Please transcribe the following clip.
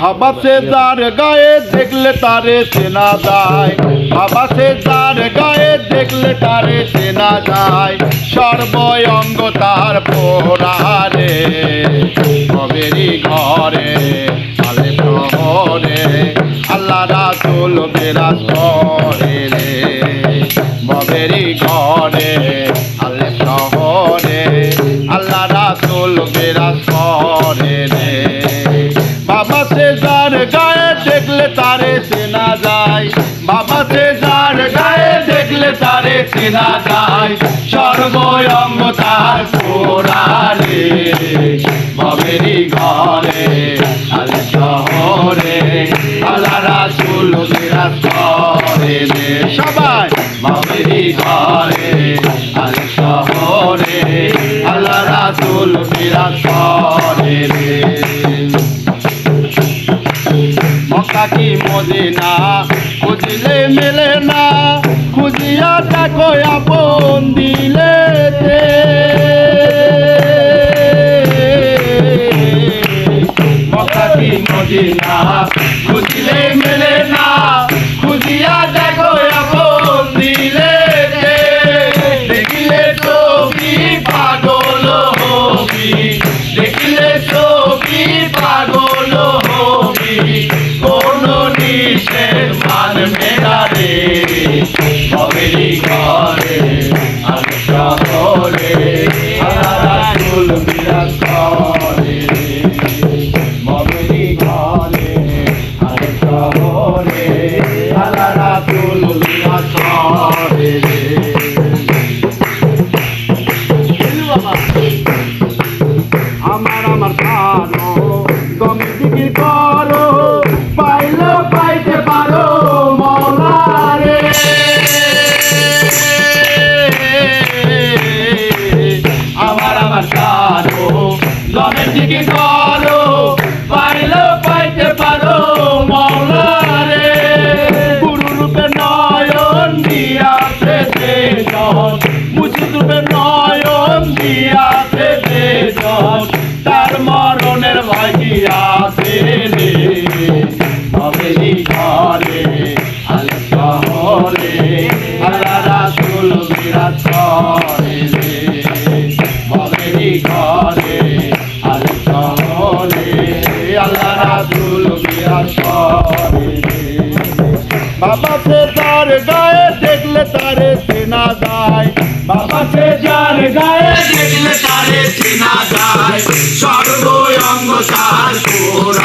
বাবা সে যার গায়ে দেখলে তারে চেনা যায়। বাবা সে যার গায়ে দেখলে তারে চেনা যায়। সর্বঙ্গ তার পোড়ারে কবেরি ঘরে, আলে শহরে আল্লাহ রাসুল বিরাজ করে রে। ববেরি ঘরে, আলে শহরে আল্লাহ রাসুল তারে চেনা যায়। বাবা সে যার গায়ে দেখলে তারে চেনা যায়। সর্বঙ্গ তার পোড়ারে ববেরি ঘরে আল শহরে আল্লাহ রাসুল বিরাজ করে রে সবাই। ববেরি ঘরে আল শহরে আল্লাহ রাসুল বিরাজ করে রে মক্কা কি মদিনা খুঁজলে মেলে না, খুঁজিয়া দেখো আপন দিলে মদিনা খুঁজলে মেলে না, খুঁজিয়া দেখো আপন দিলে দেখিলে ছবি পাগল হবি, দেখিলে ছবি পাগল হবি। করে আমার আমার কানো দেজন মুছি রূপে নয়ন দিয়াছে দেজন তার মরণের ভাগিয়াছে রে হবেলি ঘরে আল শহরে, আল্লাহ রাসুল বিরাজ করে হবেলি ঘরে আল শহরে, আল্লাহ রাসুল বিরাজ করে বাবা সে যার গায়ে দেখলে তারে চেনা যায়। বাবা সে যার গায়ে দেখলে তারে চেনা যায়। সর্বঙ্গ তার ঘর